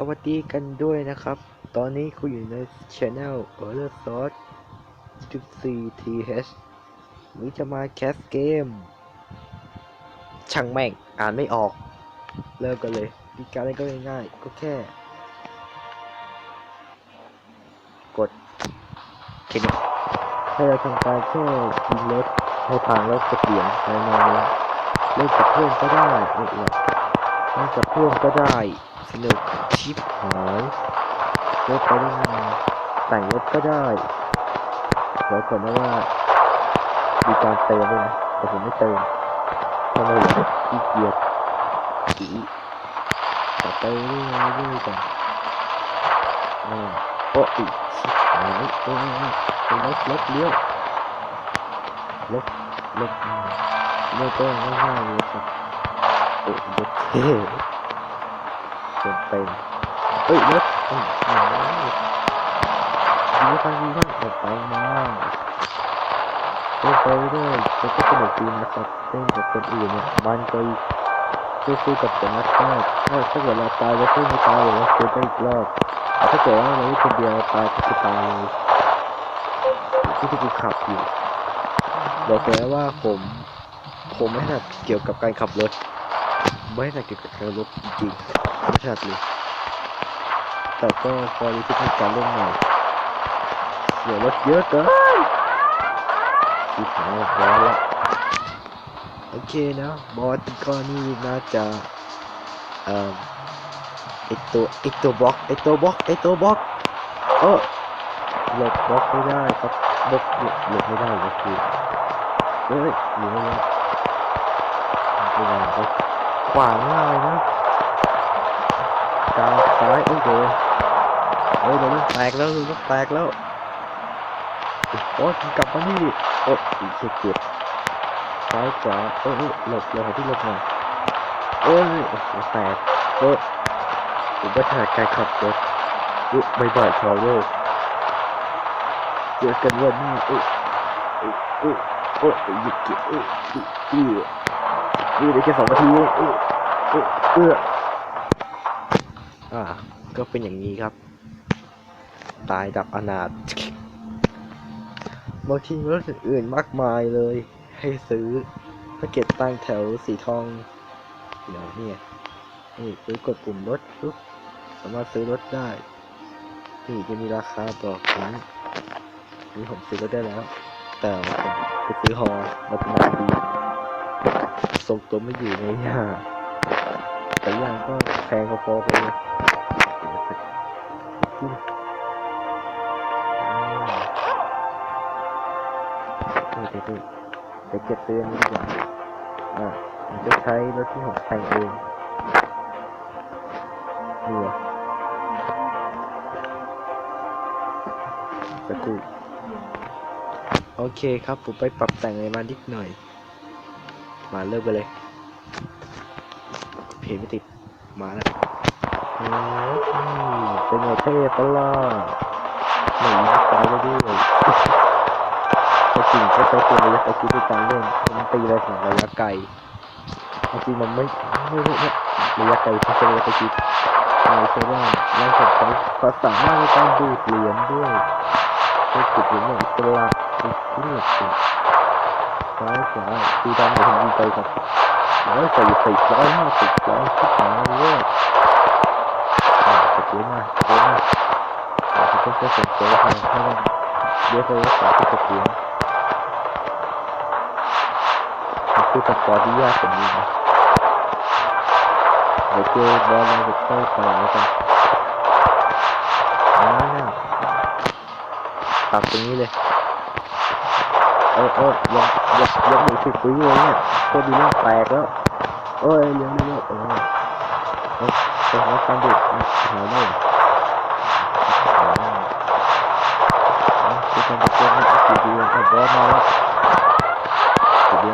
สวัสดีกันด้วยนะครับ ตอนนี้คุณอยู่ในช anel e r l e r Source 14 th วันนี้จะมาแคสเกม ช่างแม่ง อ่านไม่ออก เริ่มกันเลยวิธีการเล่นก็ง่ายๆ ก็แค่ กดคลิกให้เราทำการแค่ยิงรถให้ทางแล้วกดเปลี่ยนไปมาเลยเล่นกับเพื่อนก็ได้เออเล่นกับเพื่อนก็ได้ สนุกชิปหายรถไปได้ไงแต่งรถก็ได้บอกก่อนนะว่ามีการเติมด้วยนะแต่ผมไม่เติมทำไมขี้เกียจอีต่อไปเรื่อยๆเรื่อยๆก่อนอ่าโอ้อีชิบหายเอ้ยเอ้ยรถรถเลี้ยวรถรถอืมเริ่มต้นง่ายๆเลยครับโอ้รถเท่ เต็มเต็มเอ้ยรถอืมอืมดีมากดีมากออกไปมาเล่นไปเรื่อยแล้วก็สนุกดีนะครับเล่นกับคนอื่นเนี่ยมันก็สู้ๆกับแต่ละชาติถ้าถ้าเกิดเราตายเราสู้ไม่ตายเราสู้ได้อีกรอบถ้าเกิดว่าเราไม่คนเดียวตายก็ตายที่ที่กูขับอยู่บอกเลยว่าผมผมไม่ถนัดเกี่ยวกับการขับรถ ไม่ถนัดเกี่ยวกับการรถจริงๆ ไม่ถนัดเลย แต่ก็พอรู้สึกในการเล่นใหม่เสียวรถเยอะเกินชิบหายละร้อนละโอเคนะบอสก็นี่น่าจะเอ่อไอตัวไอตัวบล็อกไอตัวบล็อกไอตัวบล็อกเออหลบบล็อกไม่ได้ครับบล็อกหลบหลบไม่ได้ก็คือเฮ้ยหนีไม่ได้ไม่ได้ครับขวางง่ายนะ กาวซ้ายโอ้โหเฮ้ยเดี๋ยวมันแตกแล้วมันแตกแล้วโอ้ยกลับมานี่ดิโอ้ยเจ็บเจ็บซ้ายขวาเอ้ยหลบเลยหาที่หลบหน่อยโอ้ยโอ้โหแตกโอ้ยอุบัติเหตุการขับรถอุ๊ยไม่บ่อยชาวโลกเจอกันวันหน้าเอ้ยเอ้ยเอ้ยโอ้ยหยุดเกี่ยวเอ้ยเอ้ยอ้ยเอ้ยเดี๋ยวแค่สองนาทีองเอ้ยเอ้ยเอ้ย อ่า ก็เป็นอย่างนี้ครับ ตายดับอนาถบางทีรถอื่นๆมากมายเลย ให้ซื้อแพ็กเกจตั้งแถวสีทอง เดี๋ยวเนี่ยนี่ซื้อกดปุ่มรถปุ๊บสามารถซื้อรถได้ นี่จะมีราคาบอกนี้นี่ผมซื้อรถได้แล้ว แต่ผมไปซื้อฮอมาเป็นมาดีทรงตัวไม่อยู่ในเนี่ยแต่ย่างก็แพงพอๆกันเลย นี่เดี๋ยวเดี๋ยวเก็บเตือนนี้ดีกว่าอ่าจะใช้รถที่ผมแต่งเองนี่ไปกูโอเคครับ ผมไปปรับแต่งอะไรมานิดหน่อย มาเริ่มกันเลย เพลไม่ติด มาแล้วโอ้ย เป็นไงเท่ปะล่ะหนีตายไปด้วยก็จริงก็ใช้ปืนระยะไกลในการเล่นมันตีอะไรของระยะไกลจริงมันไม่ไม่ไม่ไม่ยระยะไกลที่เป็นระยะไกลจิตไม่ใช่ว่าแล้วผมใช้ความสามารถในการดูดเหรียญด้วยใช้จุดเหรียญอย่างอิสระติดเลือดสิซ้ายขวาตีดำเดี๋ยวผมยิงไปกับร้อยสี่สิบร้อยห้าสิบร้อยสิบห้าเว้ยอ่า จะเยอะมากเยอะมากอาจจะต้องใช้ส่วนเสริมทางให้มันเยอะไปรักษาที่จะเสียมคือสปอร์ตที่ยากกว่านี้นะเดี๋ยวเจอบอลเราจะค่อยไปแล้วกันอ่าตัดตรงนี้เลยเออเออยังยังยังไม่สิบวิเลยเนี่ยโคตรดีมากแตกแล้วเอ้ยเลี้ยงเลี้ยงเออ เออเป็นว่าการดูดหายได้คือการดูดเกมนี่สีเดียวเอาบอลมาแล้วสีเดี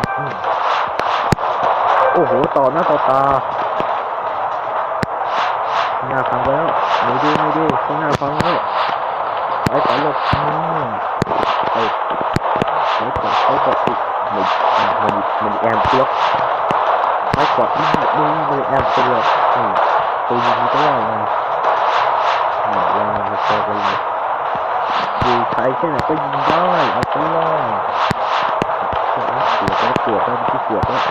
โอ้โห ต่อหน้าต่อตาหน้าพังแล้วไม่ดูไม่ดูข้างหน้าพังแล้วไปขอหลบอืมไปไปก่อนไปก่ออีกมันมันมันแอมบล็อก แล้วกดที่หัดด้วยมือแอบเป็นแบบตัวยิงก็ได้ไงลองมาเจอกัเลยยิงใครแค่ไหนก็ยิงได้เอาไปเลยเกือบแปก็เสือกแล้วที่เกือบแล้ว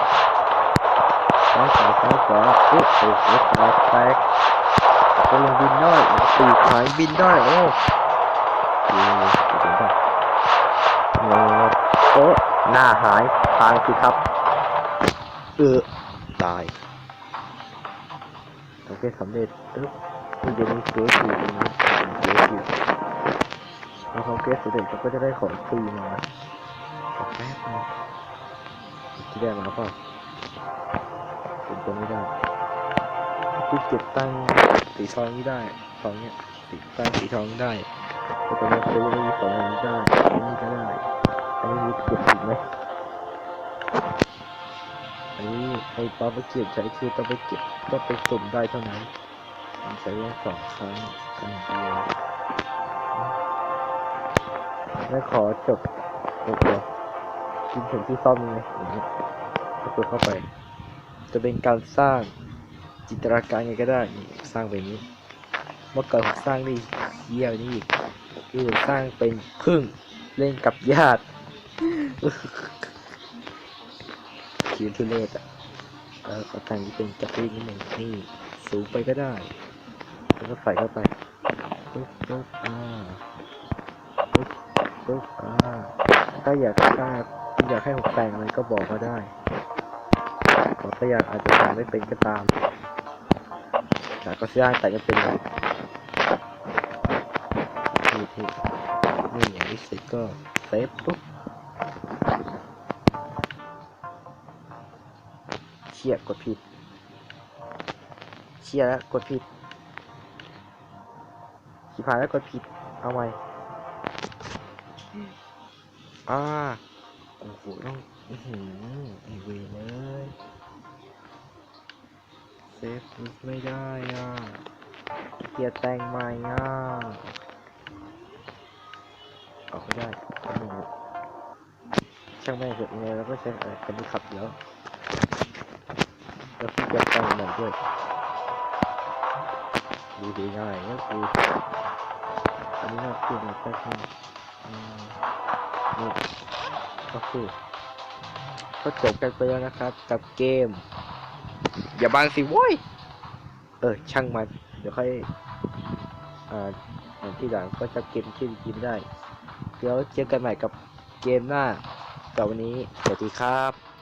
ซ้ายขวาซ้ายขวาโอ้โหซ้ายแท็กก็ลงบินได้ตีขายบินได้โอ้โอ้หน้าหายทางสิครับเออ ตายทำแค่สำเร็จเออมันจะมีเกสอยู่ตรงนี้เกสอยู่เราเกสสำเร็จเราก็จะได้ของฟรีมาขอแป๊บนึงที่ได้มาเปล่าเป็นตัวไม่ได้กูเก็บตั้งสีทองนี้ได้ทองเนี้ยสีตั้งสีทองได้แต่ตัวนี้ซื้อไม่มีสองอันนี้ได้อันนี้ก็ได้อันนี้มีเก็บอีกไหม นี้ไอ้ตอนไปเก็บใช้คือต้องไปเก็บก็ไปสุ่มได้เท่านั้นมันใช้ได้สองครั้งครั้งเดียวแล้วขอจบโอเคกินถึงที่ซ่อมเลยอย่างนี้ก็กดเข้าไป จะเป็นการสร้างจินตนาการไงก็ได้นี่สร้างแบบนี้เมื่อก่อนผมสร้างได้เยี่ยนี่อีกคือสร้างเป็นพึ่งเล่นกับญาติ คิวทุเรศอะแล้วก็แต่งเป็นจักรีนิดหนึ่งนี่สูงไปก็ได้ แล้วก็ใส่เข้าไปปึ๊บปึ๊บอ่าปึ๊บปึ๊บอ่าถ้าอยากถ้าอยากให้ผมแต่งอะไรก็บอกมาได้แต่ถ้าอยากอาจจะแต่งไม่เป็นก็ตามแต่ก็ได้แต่จะเป็นเลยนี่ที่นี่อย่างนี้เสร็จก็เซฟปุ๊บ ชี่ยกดผิดเชี่ยแล้วกดผิดชิพายแล้วกดผิด เอาใหม่อ่าโอ้โหต้องอื้อหือไอเวเลยเซฟไม่ได้อะเกียร์แต่งใหม่อะออกไม่ได้ช่างแม่งเถอะยังไงเราก็ใช้อะไรคันนี้ขับอยู่แล้ว แล้วพี่จะแต่งมันด้วยดูดีง่ายก็คืออันนี้ก็คือมันแค่นี้อืมนี่ก็คือก็จบกันไปแล้วนะครับ กับเกม อย่าบังสิโว้ยเออช่างมัน เดี๋ยวค่อยอ่าที่หลังก็จะเกมที่กินได้เดี๋ยวเจอกันใหม่กับเกมหน้ากับวันนี้สวัสดีครับ